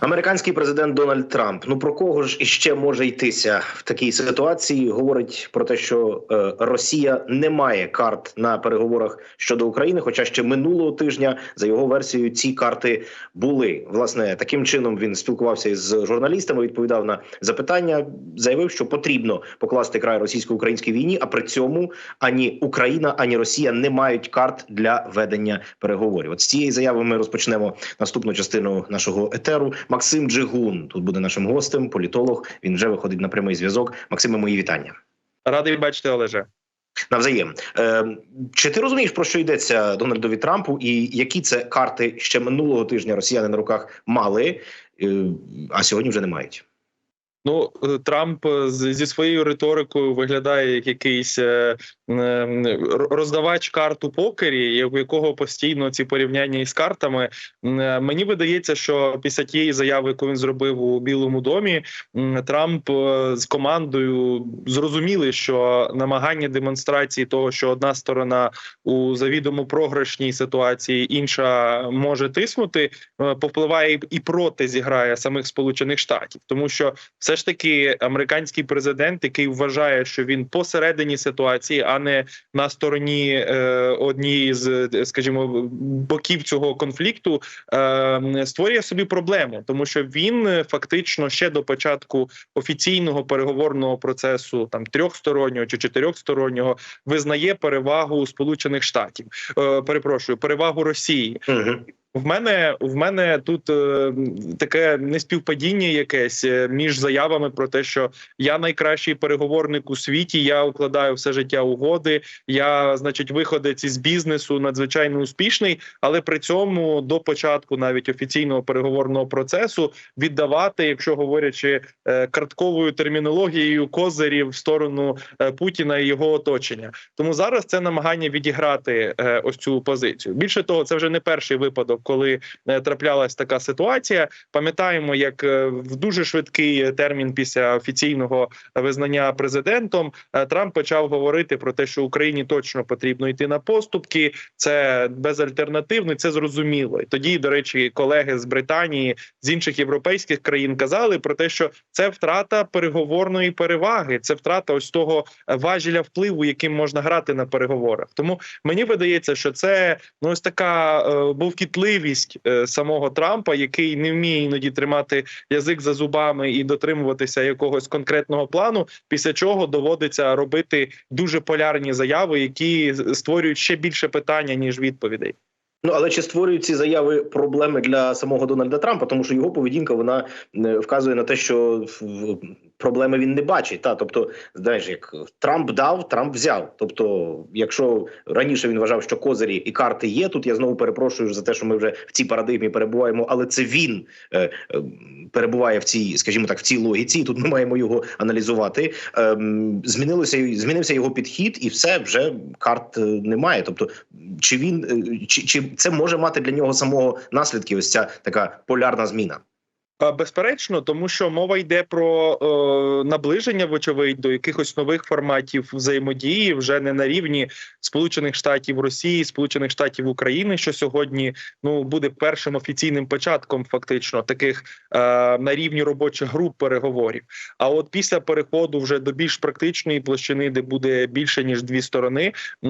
Американський президент Дональд Трамп. Ну про кого ж іще може йтися в такій ситуації? Говорить про те, що е, Росія не має карт на переговорах щодо України. Хоча ще минулого тижня, за його версією, ці карти були. Власне, таким чином він спілкувався із журналістами, відповідав на запитання, заявив, що потрібно покласти край російсько-українській війні. А при цьому ані Україна, ані Росія не мають карт для ведення переговорів. От з цієї заяви ми розпочнемо наступну частину нашого етеру. Максим Джигун тут буде нашим гостем, політолог. Він вже виходить на прямий зв'язок. Максиме, мої вітання. Радий бачити, Олеже. Навзаєм. Е, чи ти розумієш про що йдеться Дональдові Трампу, і які це карти ще минулого тижня росіяни на руках мали, е, а сьогодні вже не мають? Ну, Трамп зі своєю риторикою виглядає як якийсь е, е, роздавач карт у покері, у якого постійно ці порівняння із картами. Е, Мені видається, що після тієї заяви, яку він зробив у Білому домі, Трамп е, з командою зрозуміли, що намагання демонстрації того, що одна сторона у завідомо програшній ситуації, інша може тиснути, е, повпливає і проти зіграє самих Сполучених Штатів, тому що все ж таки американський президент, який вважає, що він посередині ситуації, а не на стороні е, однієї з, е, скажімо, боків цього конфлікту, е, створює собі проблему, тому що він е, фактично ще до початку офіційного переговорного процесу, там трьохстороннього чи чотирьохстороннього, визнає перевагу Сполучених Штатів. Перепрошую, перевагу Росії. Угу. В мене в мене тут е, таке неспівпадіння якесь е, між заявами про те, що я найкращий переговорник у світі. Я укладаю все життя угоди. Я, значить, виходець із бізнесу надзвичайно успішний, але при цьому до початку навіть офіційного переговорного процесу віддавати, якщо говорячи е, картковою термінологією, козирів в сторону е, Путіна і його оточення. Тому зараз це намагання відіграти е, ось цю позицію. Більше того, це вже не перший випадок, коли е, траплялась така ситуація. Пам'ятаємо, як е, в дуже швидкий термін після офіційного визнання президентом е, Трамп почав говорити про те, що Україні точно потрібно йти на поступки. Це безальтернативно, це зрозуміло. І тоді, до речі, колеги з Британії з інших європейських країн казали про те, що це втрата переговорної переваги, це втрата ось того важеля впливу, яким можна грати на переговорах. Тому мені видається, що це ну ось така е, бовкітливість е, самого Трампа, який не вміє іноді тримати язик за зубами і дотримуватися якогось конкретного плану. Після чого доводиться робити дуже полярні заяви, які створюють ще більше питання ніж відповідей. Ну але чи створюють ці заяви проблеми для самого Дональда Трампа, тому що його поведінка вона е, вказує на те, що проблеми він не бачить. Та тобто, знаєш, як Трамп дав, Трамп взяв. Тобто, якщо раніше він вважав, що козирі і карти є, тут я знову перепрошую за те, що ми вже в цій парадигмі перебуваємо, але це він е, е, перебуває в цій, скажімо так, в цій логіці. і Тут ми маємо його аналізувати. Ем, змінилося змінився його підхід, і все вже карт е, немає. Тобто, чи він е, чи, чи це може мати для нього самого наслідки? Ось ця така полярна зміна. Безперечно, тому що мова йде про е, наближення, вочевидь, до якихось нових форматів взаємодії вже не на рівні Сполучених Штатів Росії, Сполучених Штатів України, що сьогодні ну буде першим офіційним початком, фактично, таких е, на рівні робочих груп переговорів. А от після переходу вже до більш практичної площини, де буде більше ніж дві сторони, е,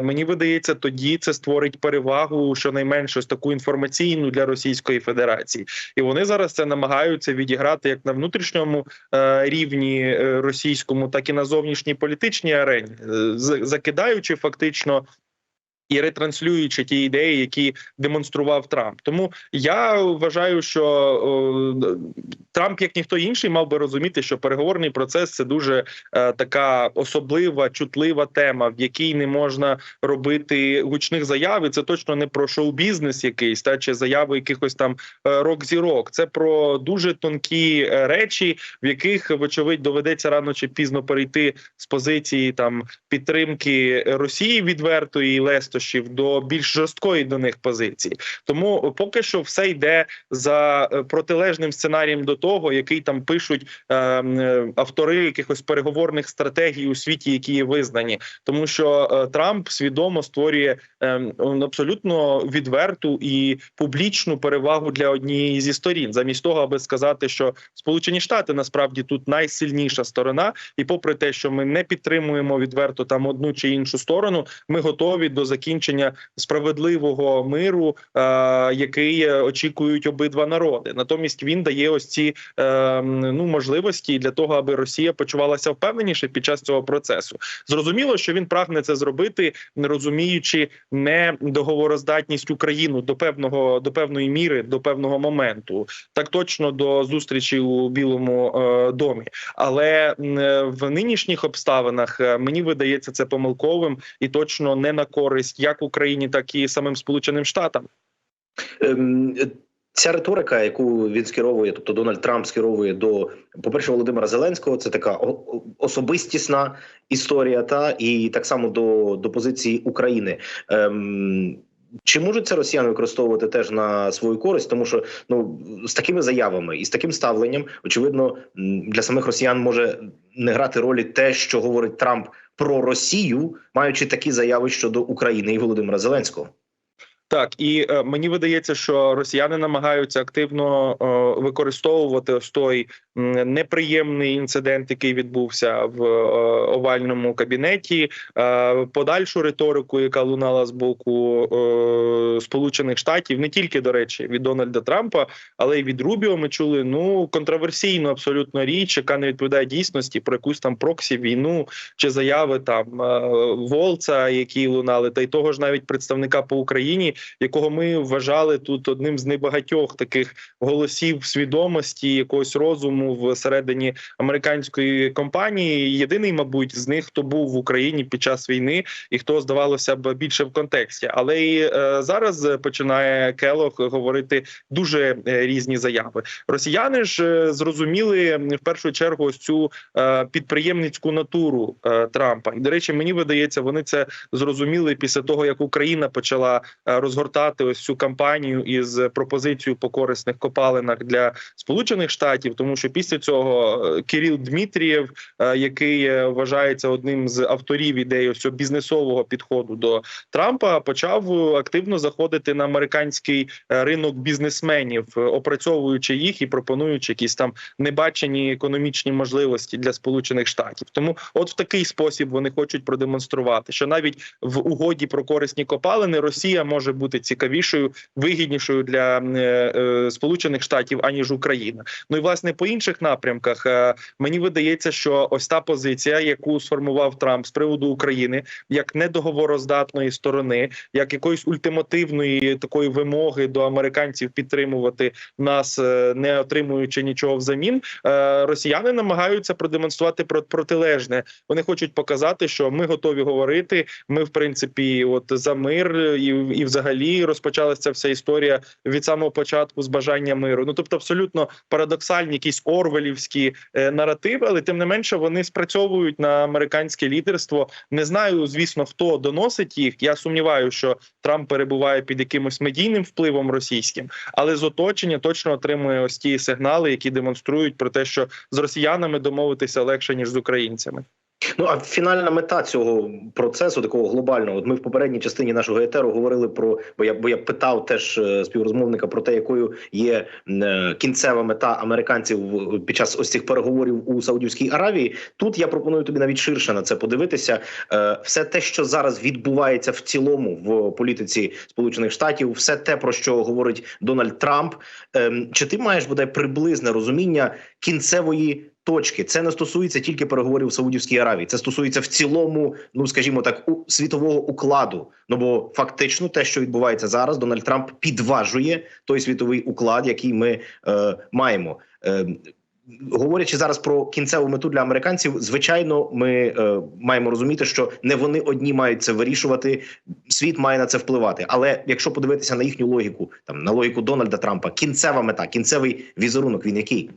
мені видається, тоді це створить перевагу, щонайменше ось таку інформаційну для Російської Федерації, і вони зараз це намагаються відіграти як на внутрішньому е, рівні е, російському, так і на зовнішній політичній арені, е, закидаючи фактично. І ретранслюючи ті ідеї, які демонстрував Трамп, тому я вважаю, що о, Трамп, як ніхто інший, мав би розуміти, що переговорний процес це дуже е, така особлива, чутлива тема, в якій не можна робити гучних заяв. І Це точно не про шоу-бізнес якийсь та чи заяви якихось там е, рок-зірок. Це про дуже тонкі е, речі, в яких вочевидь доведеться рано чи пізно перейти з позиції там підтримки Росії відвертої і лестощів до більш жорсткої до них позиції. Тому поки що все йде за е, протилежним сценарієм до того, який там пишуть е, е, автори якихось переговорних стратегій у світі, які є визнані, тому що е, Трамп свідомо створює е, абсолютно відверту і публічну перевагу для однієї зі сторін, замість того, аби сказати, що Сполучені Штати насправді тут найсильніша сторона, і попри те, що ми не підтримуємо відверто там одну чи іншу сторону, ми готові до закінчення справедливого миру, е, який е, очікують обидва народи. Натомість він дає ось ці е, ну можливості для того, аби Росія почувалася впевненіше під час цього процесу. Зрозуміло, що він прагне це зробити, не розуміючи не договороздатність Україну до певного до певної міри, до певного моменту, так точно до зустрічі у Білому домі. Але в нинішніх обставинах мені видається це помилковим і точно не на користь як Україні, так і самим Сполученим Штатам. Ем, Ця риторика, яку він скеровує, тобто Дональд Трамп скеровує до, по-перше, Володимира Зеленського, це така особистісна історія, та і так само до, до позиції України. Ем, чи можуть це росіяни використовувати теж на свою користь? Тому що ну з такими заявами і з таким ставленням, очевидно, для самих росіян може не грати ролі те, що говорить Трамп про Росію, маючи такі заяви щодо України і Володимира Зеленського. Так і е, мені видається, що росіяни намагаються активно е, використовувати ось той неприємний інцидент, який відбувся в е, овальному кабінеті, е, подальшу риторику, яка лунала з боку е, Сполучених Штатів, не тільки до речі, від Дональда Трампа, але й від Рубіо. Ми чули ну контроверсійну абсолютно річ, яка не відповідає дійсності про якусь там проксі війну чи заяви там е, Волца, які лунали, та й того ж навіть представника по Україні якого ми вважали тут одним з небагатьох таких голосів свідомості, якогось розуму всередині американської компанії. Єдиний, мабуть, з них, хто був в Україні під час війни, і хто здавалося б більше в контексті. Але і е, зараз починає Келох говорити дуже е, різні заяви. Росіяни ж е, зрозуміли в першу чергу ось цю е, підприємницьку натуру е, Трампа. І до речі, мені видається, вони це зрозуміли після того, як Україна почала е, розгортати ось цю кампанію із пропозицією по корисних копалинах для Сполучених Штатів, тому що після цього е, Кирил Дмитрієв, е, який вважається одним з авторів ідеї ось цього бізнесового підходу до Трампа, почав е, активно заходити на американський ринок бізнесменів, опрацьовуючи їх і пропонуючи якісь там небачені економічні можливості для Сполучених Штатів. Тому, от в такий спосіб вони хочуть продемонструвати, що навіть в угоді про корисні копалини Росія може бути цікавішою, вигіднішою для е, е, Сполучених Штатів аніж Україна. Ну і власне по інших напрямках е, мені видається, що ось та позиція, яку сформував Трамп з приводу України, як недоговороздатної сторони, як якоїсь ультимативної такої вимоги до американців підтримувати нас, не отримуючи нічого взамін, росіяни намагаються продемонструвати про- протилежне. Вони хочуть показати, що ми готові говорити. Ми, в принципі, от за мир і, і взагалі розпочалася ця вся історія від самого початку з бажання миру. Ну тобто, абсолютно парадоксальні, якісь орвелівські е, наративи, але тим не менше вони спрацьовують на американське лідерство. Не знаю, звісно, хто доносить їх. Я сумніваюся, що Трамп перебуває під якимось медійним впливом російським, але з оточення точно отримує ось ті сигнали, які демонструють про те, що з росіянами домовитися легше ніж з українцями. Ну а фінальна мета цього процесу, такого глобального, от ми в попередній частині нашого етеру говорили про, бо я бо я питав теж е, співрозмовника про те, якою є е, кінцева мета американців під час ось цих переговорів у Саудівській Аравії. Тут я пропоную тобі навіть ширше на це подивитися. Е, Все те, що зараз відбувається в цілому в політиці Сполучених Штатів, все те про що говорить Дональд Трамп. Ем, Чи ти маєш бодай приблизне розуміння кінцевої? Точки це не стосується тільки переговорів в Саудівській Аравії. Це стосується в цілому, ну скажімо так, у світового укладу. Ну бо фактично, те, що відбувається зараз, Дональд Трамп підважує той світовий уклад, який ми е, маємо. Е, Говорячи зараз про кінцеву мету для американців, звичайно, ми е, маємо розуміти, що не вони одні мають це вирішувати. Світ має на це впливати. Але якщо подивитися на їхню логіку, там на логіку Дональда Трампа, кінцева мета, кінцевий візерунок, він який?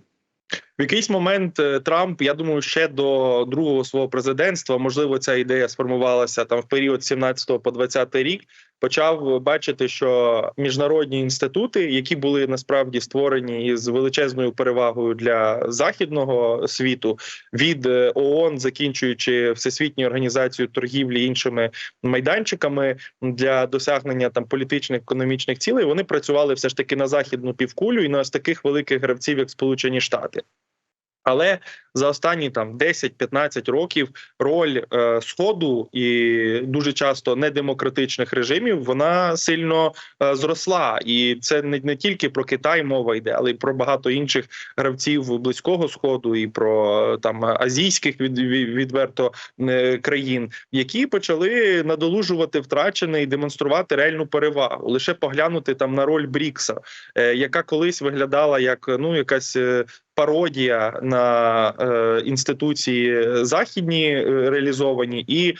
В якийсь момент е, Трамп, я думаю, ще до другого свого президентства, можливо, ця ідея сформувалася там в період з 17 по 20 рік. Почав бачити, що міжнародні інститути, які були насправді створені із величезною перевагою для західного світу, від е, ООН, закінчуючи всесвітньою організацією торгівлі іншими майданчиками для досягнення там політичних економічних цілей, вони працювали все ж таки на західну півкулю і на ось таких великих гравців, як Сполучені Штати. Але за останні там 10-15 років роль е, сходу і дуже часто недемократичних режимів вона сильно е, зросла, і це не, не тільки про Китай мова йде, але й про багато інших гравців близького сходу і про е, там азійських від, від відверто е, країн, які почали надолужувати втрачене і демонструвати реальну перевагу. Лише поглянути там на роль Брікса, е, яка колись виглядала як ну якась. е, Пародія на е, інституції західні е, реалізовані, і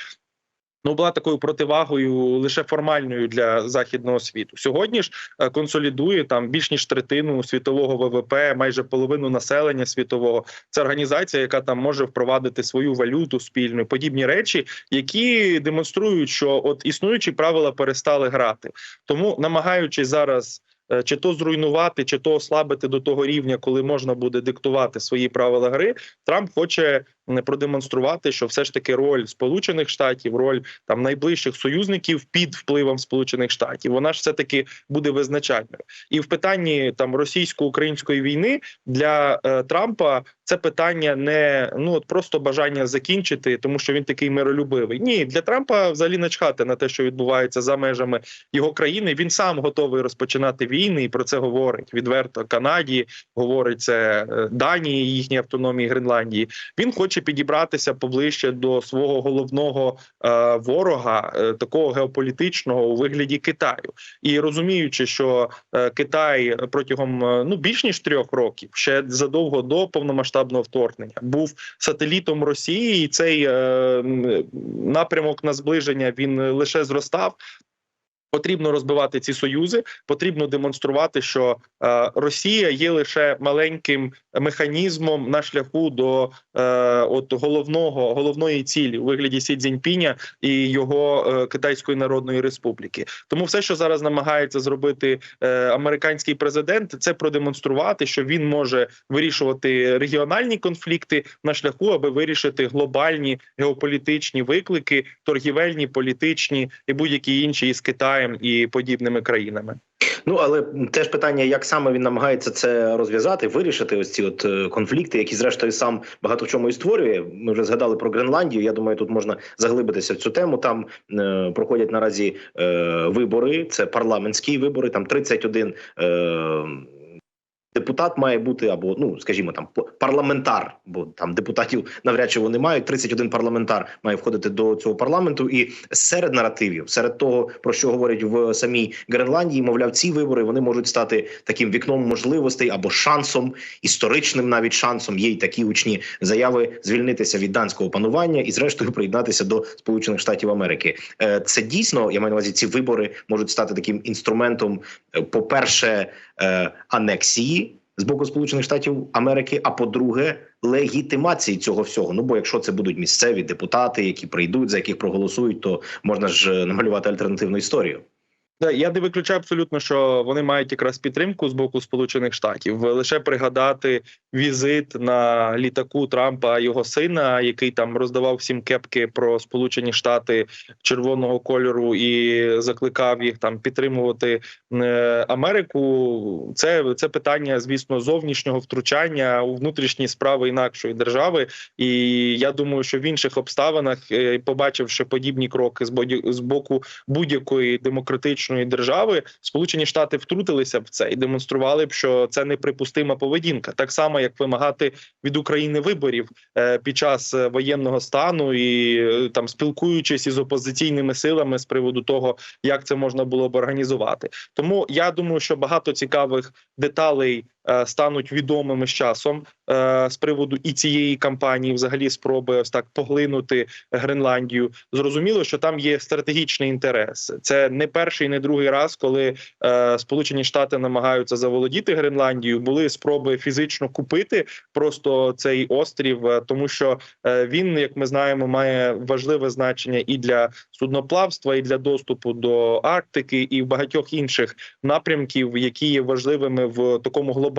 ну була такою противагою лише формальною для західного світу. Сьогодні ж е, консолідує там більш ніж третину світового ВВП, майже половину населення світового. Це організація, яка там може впровадити свою валюту спільну, подібні речі, які демонструють, що от існуючі правила перестали грати. Тому намагаючись зараз. Е, Чи то зруйнувати, чи то ослабити до того рівня, коли можна буде диктувати свої правила гри, Трамп хоче продемонструвати, що все ж таки роль Сполучених Штатів, роль там найближчих союзників під впливом Сполучених Штатів, вона ж все таки буде визначальною. І в питанні там російсько-української війни для е, Трампа це питання не ну от просто бажання закінчити, тому що він такий миролюбивий. Ні, для Трампа взагалі начхати на те, що відбувається за межами його країни. Він сам готовий розпочинати війни, і про це говорить відверто Канаді. Говорить це е, Данії, їхній автономії Гренландії. Він хоче підібратися поближче до свого головного е, ворога, е, такого геополітичного у вигляді Китаю, і розуміючи, що е, Китай протягом е, ну більш ніж трьох років, ще задовго до повномасштабного вторгнення, був сателітом Росії, і цей е, напрямок на зближення він лише зростав. Потрібно розбивати ці союзи. Потрібно демонструвати, що е, Росія є лише маленьким механізмом на шляху до е, от головного головної цілі у вигляді Сі Цзіньпіня і його е, Китайської Народної Республіки. Тому все, що зараз намагається зробити е, американський президент, це продемонструвати, що він може вирішувати регіональні конфлікти на шляху, аби вирішити глобальні геополітичні виклики, торгівельні, політичні і будь-які інші із Китаєм і подібними країнами. Ну але теж питання, як саме він намагається це розв'язати, вирішити ось ці от е, конфлікти, які зрештою сам багато в чому і створює. Ми вже згадали про Гренландію. Я думаю, тут можна заглибитися в цю тему. Там е, проходять наразі е, вибори. Це парламентські вибори. Там 31 е, Депутат має бути або ну скажімо там парламентар, бо там депутатів навряд чи вони мають 31 парламентар має входити до цього парламенту. І серед наративів, серед того про що говорять в самій Гренландії, мовляв, ці вибори вони можуть стати таким вікном можливостей або шансом, історичним навіть шансом. Є й такі учні заяви звільнитися від данського панування і, зрештою, приєднатися до Сполучених Штатів Америки. Е, Це дійсно я маю на увазі, ці вибори можуть стати таким інструментом, е, по-перше, е, анексії з боку Сполучених Штатів Америки. А по-друге, легітимації цього всього. Ну бо якщо це будуть місцеві депутати, які прийдуть, за яких проголосують, то можна ж е, намалювати альтернативну історію. Я не виключаю абсолютно, що вони мають якраз підтримку з боку Сполучених Штатів. Лише пригадати візит на літаку Трампа його сина, який там роздавав всім кепки про Сполучені Штати червоного кольору і закликав їх там підтримувати е, Америку. Це це питання, звісно, зовнішнього втручання у внутрішні справи інакшої держави. І я думаю, що в інших обставинах, е, побачивши подібні кроки з боку будь-якої демократичної держави, Сполучені Штати втрутилися в це і демонстрували б, що це неприпустима поведінка, так само як вимагати від України виборів е, під час е, воєнного стану і е, там спілкуючись із опозиційними силами з приводу того, як це можна було б організувати. Тому я думаю, що багато цікавих деталей стануть відомими з часом е, з приводу і цієї кампанії, взагалі спроби ось так поглинути Гренландію. Зрозуміло, що там є стратегічний інтерес. Це не перший, не другий раз, коли е, Сполучені Штати намагаються заволодіти Гренландією. Були спроби фізично купити просто цей острів, е, тому що е, він, як ми знаємо, має важливе значення і для судноплавства, і для доступу до Арктики, і багатьох інших напрямків, які є важливими в такому глобальному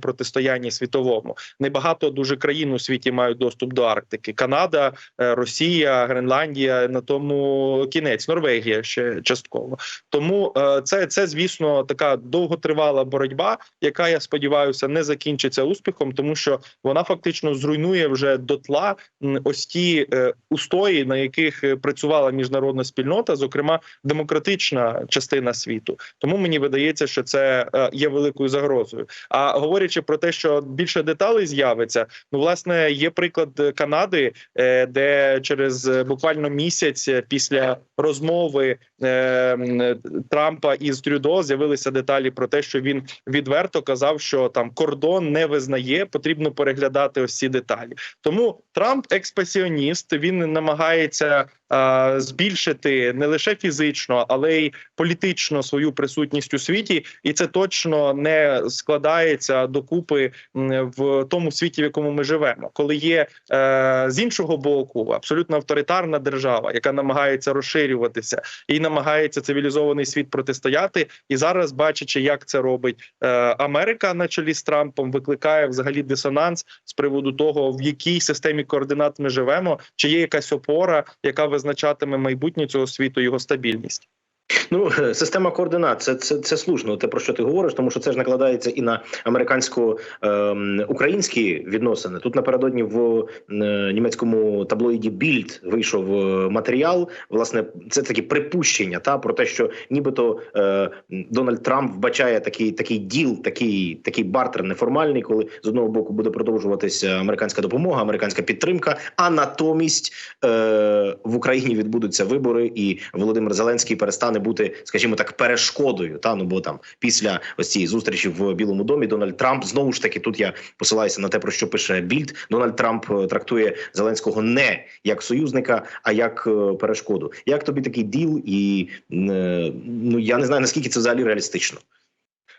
протистоянні світовому. Небагато дуже країн у світі мають доступ до Арктики: Канада, е, Росія, Гренландія. На тому кінець Норвегія ще частково. Тому е, це, це звісно така довготривала боротьба, яка я сподіваюся не закінчиться успіхом, тому що вона фактично зруйнує вже дотла ось ті е, устої, на яких працювала міжнародна спільнота, зокрема демократична частина світу. Тому мені видається, що це є великою загрозою. А говорячи про те, що більше деталей з'явиться, ну власне є приклад Канади, е, де через е, буквально місяць е, після розмови Трампа із Трюдо з'явилися деталі про те, що він відверто казав, що там кордон не визнає, потрібно переглядати ось ці деталі. Тому Трамп експансіоніст, він намагається збільшити не лише фізично, але й політично свою присутність у світі, і це точно не складається докупи в тому світі, в якому ми живемо, коли є е, з іншого боку абсолютно авторитарна держава, яка намагається розширюватися і намагається цивілізований світ протистояти. І зараз, бачачи, як це робить е, Америка на чолі з Трампом, викликає взагалі дисонанс з приводу того, в якій системі координат ми живемо, чи є якась опора, яка визначатиме майбутнє цього світу, його стабільність. Ну, е, система координат, це, це, це слушно, те про що ти говориш, тому що це ж накладається і на американсько-українські відносини. Тут напередодні в е, німецькому таблоїді Більд вийшов е, матеріал. Власне, це такі припущення та про те, що нібито е, Дональд Трамп вбачає такий такий діл, такий такий бартер неформальний, коли з одного боку буде продовжуватися американська допомога, американська підтримка. А натомість е, в Україні відбудуться вибори, і Володимир Зеленський перестане бути, скажімо так, перешкодою. Та ну бо там після ось цієї зустрічі в Білому домі Дональд Трамп знову ж таки тут я посилаюся на те, про що пише Більд. Дональд Трамп е, трактує Зеленського не як союзника, а як е, перешкоду. Як тобі такий діл? І е, ну я не знаю наскільки це взагалі реалістично.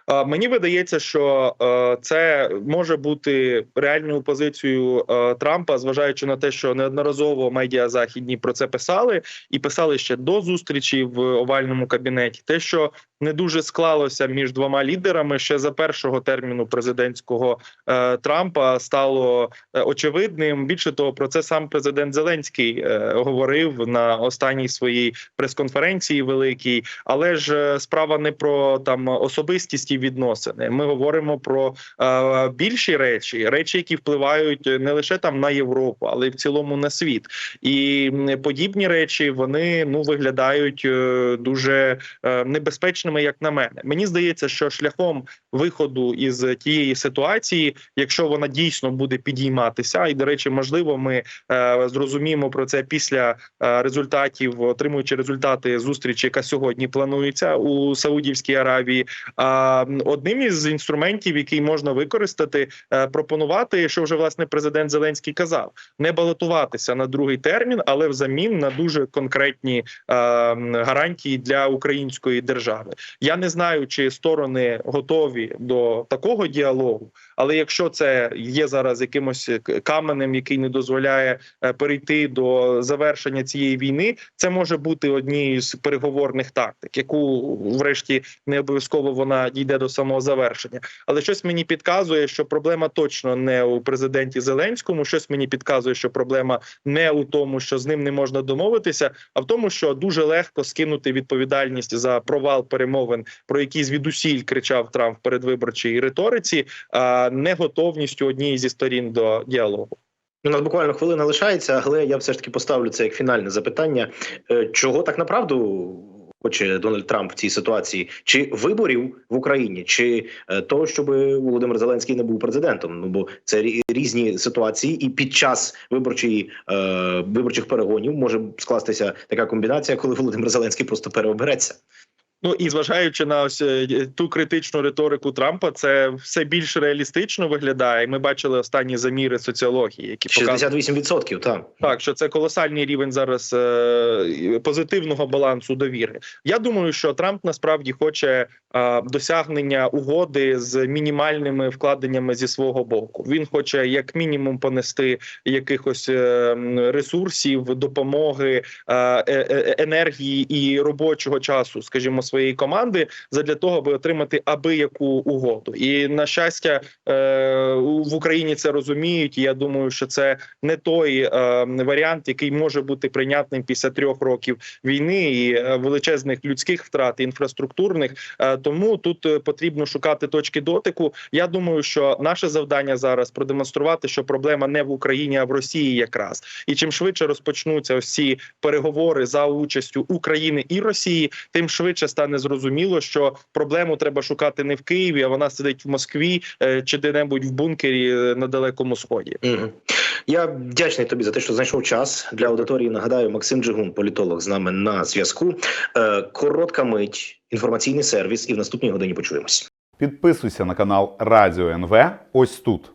Мені видається, що е, це може бути реальною позицією е, Трампа, зважаючи на те, що неодноразово медіа західні про це писали, і писали ще до зустрічі в овальному кабінеті. Те, що не дуже склалося між двома лідерами ще за першого терміну президентського е, Трампа, стало очевидним. Більше того, про це сам президент Зеленський говорив на останній своїй прес-конференції великій. Але ж справа не про там особистість відносини. Ми говоримо про е, більші речі, речі, які впливають не лише там на Європу, але й в цілому на світ. І подібні речі вони ну виглядають е, дуже е, небезпечними, як на мене. Мені здається, що шляхом виходу із тієї ситуації, якщо вона дійсно буде підійматися, і до речі, можливо, ми е, зрозуміємо про це після е, результатів, отримуючи результати зустрічі, яка сьогодні планується у Саудівській Аравії. Одним із інструментів, який можна використати, е, пропонувати, що вже власне президент Зеленський казав, не балотуватися на другий термін, але взамін на дуже конкретні е, гарантії для української держави. Я не знаю, чи сторони готові до такого діалогу, але якщо це є зараз якимось каменем, який не дозволяє е, перейти до завершення цієї війни, це може бути однією з переговорних тактик, яку врешті не обов'язково вона дійде до самого завершення. Але щось мені підказує, що проблема точно не у президенті Зеленському. Щось мені підказує, що проблема не у тому, що з ним не можна домовитися, а в тому, що дуже легко скинути відповідальність за провал перемовин, про які звідусіль кричав Трамп передвиборчій риториці, а не готовністю однієї зі сторін до діалогу. У нас буквально хвилина лишається, але я все ж таки поставлю це як фінальне запитання. Е, Чого так направду хоче Дональд Трамп в цій ситуації? Чи виборів в Україні, чи е, того, щоб Володимир Зеленський не був президентом? Ну бо це різні ситуації, і під час виборчої е, виборчих перегонів може скластися така комбінація, коли Володимир Зеленський просто переобереться. Ну і зважаючи на ось е, ту критичну риторику Трампа, це все більш реалістично виглядає. Ми бачили останні заміри соціології, які показують 68%, так. так, що це колосальний рівень зараз е, позитивного балансу довіри. Я думаю, що Трамп насправді хоче е, досягнення угоди з мінімальними вкладеннями зі свого боку. Він хоче як мінімум понести якихось е, ресурсів, допомоги, е, е, е, енергії і робочого часу, скажімо, своєї команди, задля того, аби отримати абияку угоду. І на щастя, е, в Україні це розуміють. Я думаю, що це не той е, варіант, який може бути прийнятним після трьох років війни і е, величезних людських втрат, інфраструктурних. Тому тут потрібно шукати точки дотику. Я думаю, що наше завдання зараз продемонструвати, що проблема не в Україні, а в Росії якраз. І чим швидше розпочнуться ось ці переговори за участю України і Росії, тим швидше стане зрозуміло, що проблему треба шукати не в Києві, а вона сидить в Москві е, чи де-небудь в бункері е, на далекому сході. Я вдячний тобі за те, що знайшов час для аудиторії. Нагадаю, Максим Джигун, політолог, з нами на зв'язку. Е, коротка мить, інформаційний сервіс, і в наступній годині почуємось. Підписуйся на канал Радіо НВ ось тут.